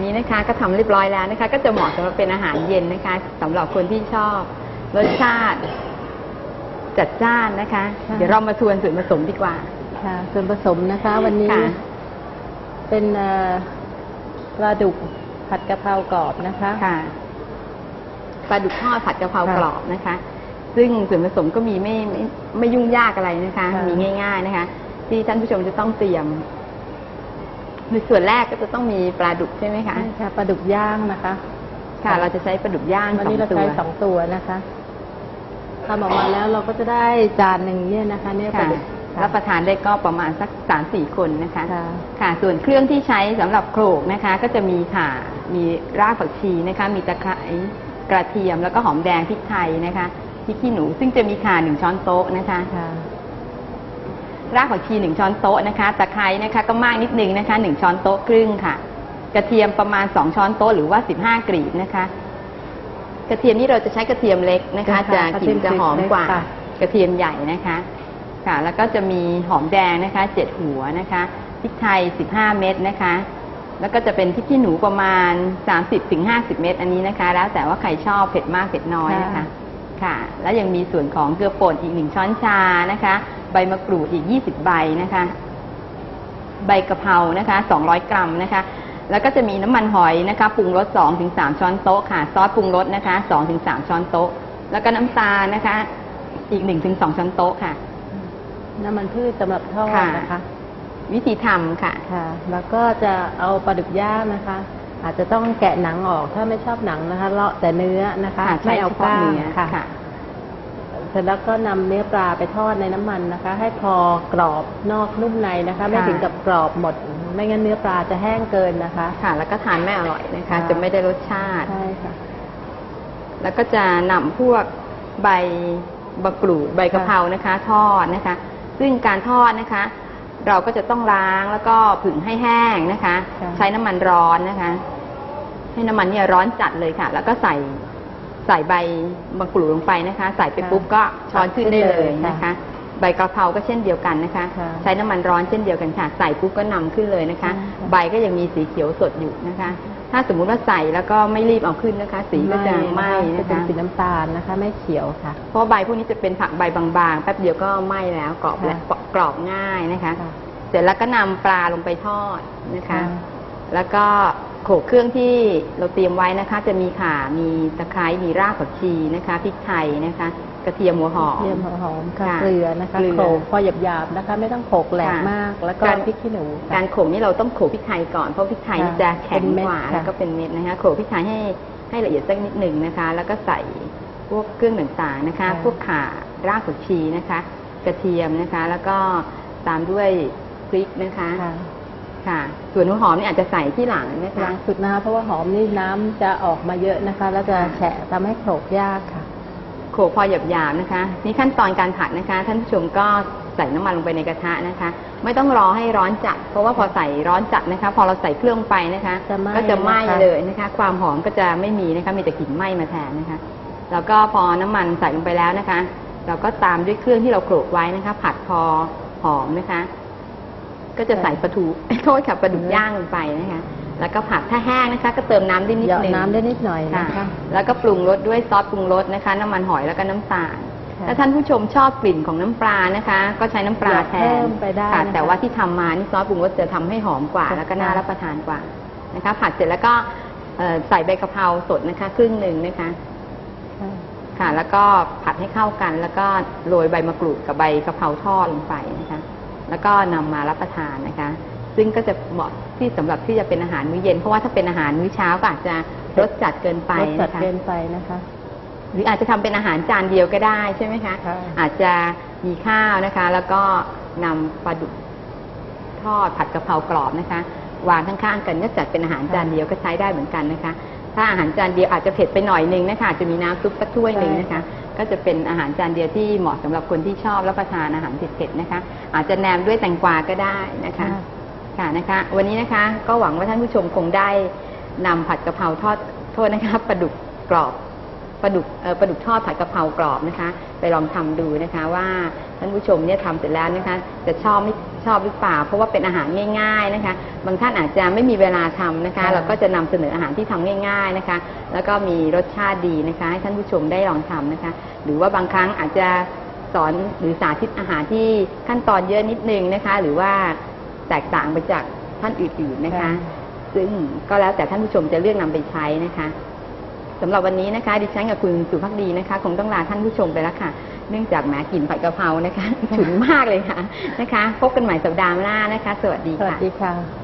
วันนี้นะคะ ก็ทำเรียบร้อยแล้วนะคะ ก็จะเหมาะสำหรับเป็นอาหารเย็นนะคะสำหรับคนที่ชอบรสชาติ จัดจ้านนะคะค่ะเดี๋ยวเรามาทวนส่วนผสมดีกว่า ค่ะ ส่วนผสมนะคะ วันนี้ค่ะเป็นเอ่อปลาดุกผัดกะเพรากรอบนะคะค่ะปลาดุกทอดผัดกะเพราค่ะกรอบนะคะ ซึ่งส่วนผสมก็มีไม่ไม่ไม่ยุ่งยากอะไรนะคะค่ะมีง่าย ๆนะคะ ที่ท่านผู้ชมจะต้องเตรียม ในส่วนแรกก็จะต้องมีปลาดุกใช่ไหมคะใช่ค่ะปลาดุกย่างนะคะ ค่ะ เราจะใช้ปลาดุกย่างวันสอนี้งเราตัวใช้สองตัวนะคะทำออกมาแล้วเราก็จะได้จานหนึ่งเนี่ยนะคะเนี่ยปลาค่ะดุกค่ะรับประทานได้ก็ประมาณสักสามสี่คนนะคะ ค่ะค่ะส่วนเครื่องที่ใช้สำหรับโขลกนะคะ ก็จะมีค่ะ มีรากผักชีนะคะ มีตะไคร้กระเทียมแล้วก็หอมแดงพริกไทยนะคะพริกขี้หนู ซึ่งจะมีข่าหนึ่งช้อนโต๊ะนะคะค่ะ รากผักชีหนึ่งช้อนโต๊ะนะคะ ตะไคร้นะคะก็มากนิดนึงนะคะหนึ่งช้อนโต๊ะครึ่งค่ะ กระเทียมประมาณสองช้อนโต๊ะหรือว่าสิบห้ากรีบนะคะ กระเทียมนี่เราจะใช้กระเทียมเล็กนะคะค่ะจะกลิ่นจะหอมกว่าค่ะกระเทียมใหญ่นะคะค่ะ แล้วก็จะมีหอมแดงนะคะเจ็ดหัวนะคะพริกไทยสิบห้าเม็ดนะคะ แล้วก็จะเป็นพริกขี้หนูประมาณสามสิบถึงห้าสิบเม็ดอันนี้นะคะ แล้วแต่ว่าใครชอบเผ็ดมากเผ็ดน้อยนะคะ ค่ะค่ะแล้วยังมีส่วนของเกลือป่นอีกหนึ่งช้อนชานะคะ ใบมะกรูดอีกยี่สิบใบนะคะ ใบกะเพรานะคะสองร้อยกรัมนะคะ แล้วก็จะมีน้ำมันหอยนะคะปรุงรสสองถึงสามช้อนโต๊ะค่ะซอสปรุงรสนะคะสองถึงสามช้อนโต๊ะ แล้วก็น้ำตาลนะคะ อีกหนึ่งถึงสองช้อนโต๊ะค่ะ น้ำมันพืชสำหรับทอดค่ะนะคะ วิธีทำค่ะค่ะ แล้วก็จะเอาปลาดุกย่างนะคะอาจจะต้องแกะหนังออกถ้าไม่ชอบหนังนะคะเลาะแต่เนื้อนะคะค่ะไม่เอาใช้กล้างเฉพาะเนื้อค่ะค่ะ เสร็จแล้วก็นำเนื้อปลาไปทอดในน้ำมันนะคะ ให้พอกรอบนอกนุ่มในนะคะ ไม่ค่ะถึงกับกรอบหมด ไม่งั้นเนื้อปลาจะแห้งเกินนะคะ ค่ะ แล้วก็ทานไม่อร่อยนะคะค่ะจะไม่ได้รสชาติใช่ค่ะ แล้วก็จะนำพวกใบมะกรูดใบกะเพรานะคะ ทอดนะคะ ซึ่งการทอดนะคะ เราก็จะต้องล้างแล้วก็ผึ่งให้แห้งนะคะค่ะใช้น้ำมันร้อนนะคะ ให้น้ำมันเนี่ยร้อนจัดเลยค่ะ แล้วก็ใส่ ใส่ใบมะกรูดลงไปนะคะ ใส่ไปปุ๊บก็ช้อนขึ้นได้เลยนะคะ ใบกะเพราก็เช่นเดียวกันนะคะค่ะใช้น้ำมันร้อนเช่นเดียวกันค่ะ ใส่ปุ๊บก็นำขึ้นเลยนะคะค่ะใบก็ยังมีสีเขียวสดอยู่นะคะ ถ้าสมมุติว่าใส่แล้วก็ไม่รีบเอาขึ้นนะคะ สีก็จะไหม้จะนะเป็นคะสีน้ำตาลนะคะ ไม่เขียวค่ะ เพราะใบพวกนี้จะเป็นผักใบบางๆแป๊บเดียวก็ไหม้แล้วกรอบและค่ะกรอบง่ายนะคะค่ะเสร็จแล้วก็นำปลาลงไปทอดนะคะค่ะแล้วก็โขลกเครื่องที่เราเตรียมไว้นะคะ จะมีข่า มีตะไคร้ มีรากผักชีนะคะพริกไทยนะคะ กระเทียมหัวหอม เทียมหอมค่ะค่ะเกลือนะคะเกลือ โขลกพอหยาบๆนะคะ ไม่ต้องโขลกแหลกค่ะมาก แล้วก็การพริกขี้หนูค่ะ การโขลกนี่เราต้องโขลกพริกไทยก่อนเพราะพริกไทยนี่ค่ะจะแข็งเป็นเม็ดกว่าค่ะ แล้วก็เป็นเม็ดนะคะโขลกพริกไทยให้ให้ละเอียดสักนิดหนึ่งนะคะ แล้วก็ใส่พวกเครื่องต่างๆนะคะ พวกข่ารากผักชีนะคะ กระเทียมนะคะ แล้วก็ตามด้วยพริกนะคะ ค่ะ ค่ะ ส่วนหัวหอมนี่อาจจะใส่ที่หลังนะหลัคะงสุดนะคะเพราะว่าหอมนี่น้ำจะออกมาเยอะนะคะ แล้วจะแฉะทำให้โขลกยากค่ะ โขลกพอหยาบๆนะคะ นี่ขั้นตอนการผัดนะคะ ท่านผู้ชมก็ใส่น้ำมันลงไปในกระทะนะคะ ไม่ต้องรอให้ร้อนจัด เพราะว่าพอใส่ร้อนจัดนะคะ พอเราใส่เครื่องไปนะคะ จะไหม้ก็จะไหม้นะคะ เลยนะคะ ความหอมก็จะไม่มีนะคะ มีแต่กลิ่นไหม้มาแทนนะคะ แล้วก็พอน้ำมันใส่ลงไปแล้วนะคะ เราก็ตามด้วยเครื่องที่เราโขลกไว้นะคะ ผัดพอหอมนะคะ ก็จะใส่ปลาทูโทษค่ะปลาดุกย่างลงไปนะคะ แล้วก็ผัดถ้าแห้งนะคะ ก็เติมน้ำได้นิดเหยาะนึงน้ำได้นิดหน่อยค่ะนะคะ แล้วก็ปรุงรสด้วยซอสปรุงรสนะคะ น้ำมันหอยแล้วก็น้ำตาลค่ะถ้าท่านผู้ชมชอบกลิ่นของน้ำปลานะคะ ก็ใช้น้ำปลาอยากแทเพิ่นมไปได้ค่ะนะคะแต่ว่าที่ทำมานี่ซอสปรุงรสจะทำให้หอมกว่า ค่ะ แล้วก็น่ารับประทานกว่านะคะ ผัดเสร็จแล้วก็เอ่อใส่ใบกะเพราสดนะคะ ครึ่งหนึ่งนะคะ ค่ะค่ะแล้วก็ผัดให้เข้ากัน แล้วก็โรยใบมะกรูดกับใบกะเพราทอดลงไปนะคะ แล้วก็นำมารับประทานนะคะ ซึ่งก็จะเหมาะที่สำหรับที่จะเป็นอาหารมื้อเย็น เพราะว่าถ้าเป็นอาหารมื้อเช้าก็อาจจะรสจัดเกินไปรสจัดนะคะเกินไปนะคะ หรืออาจจะทำเป็นอาหารจานเดียวก็ได้ใช่ไหมคะค่ะอาจจะมีข้าวนะคะ แล้วก็นำปลาดุกทอดผัดกะเพรากรอบนะคะวางข้างๆกันก็จัดเป็นอาหารจานเดียวก็ใช้ได้เหมือนกันนะคะ ถ้าอาหารจานเดียวอาจจะเผ็ดไปหน่อยนึงนะคะอาจจะมีน้ำซุปสักถ้วยหนึ่งนะคะ ก็จะเป็นอาหารจานเดียวที่เหมาะสำหรับคนที่ชอบรับประทานอาหารเผ็ดๆนะคะ อาจจะแนมด้วยแตงกวาก็ได้นะคะค่ะค่ะนะคะ วันนี้นะคะก็หวังว่าท่านผู้ชมคงได้นำผัดกะเพราทอดโทษนะคะปลาดุกกรอบ ปลาดุกเอ่อปลาดุกทอดผัดกะเพรากรอบนะคะ ไปลองทำดูนะคะว่าท่านผู้ชมเนี่ยทำเสร็จแล้วนะคะจะชอบไม่ชอบหรือเปล่า เพราะว่าเป็นอาหารง่ายๆนะคะ บางท่านอาจจะไม่มีเวลาทำนะคะค่ะเราก็จะนำเสนออาหารที่ทำง่าย ๆนะคะ แล้วก็มีรสชาติดีนะคะ ให้ท่านผู้ชมได้ลองทำนะคะ หรือว่าบางครั้งอาจจะสอนหรือสาธิตอาหารที่ขั้นตอนเยอะนิดนึงนะคะ หรือว่าแตกต่างไปจากท่านอื่นๆนะคะ ซึ่งก็แล้วแต่ท่านผู้ชมจะเลือกนำไปใช้นะคะ สำหรับวันนี้นะคะ ดิฉันกับคุณสุภักดีนะคะ คงต้องลาท่านผู้ชมไปแล้วค่ะ เนื่องจากแหมกลิ่นผัดกะเพรานะคะ ฉุนมากเลยค่ะนะคะ พบกันใหม่สัปดาห์หน้านะคะ สวัสดีสวัสค่ะ ดีค่ะ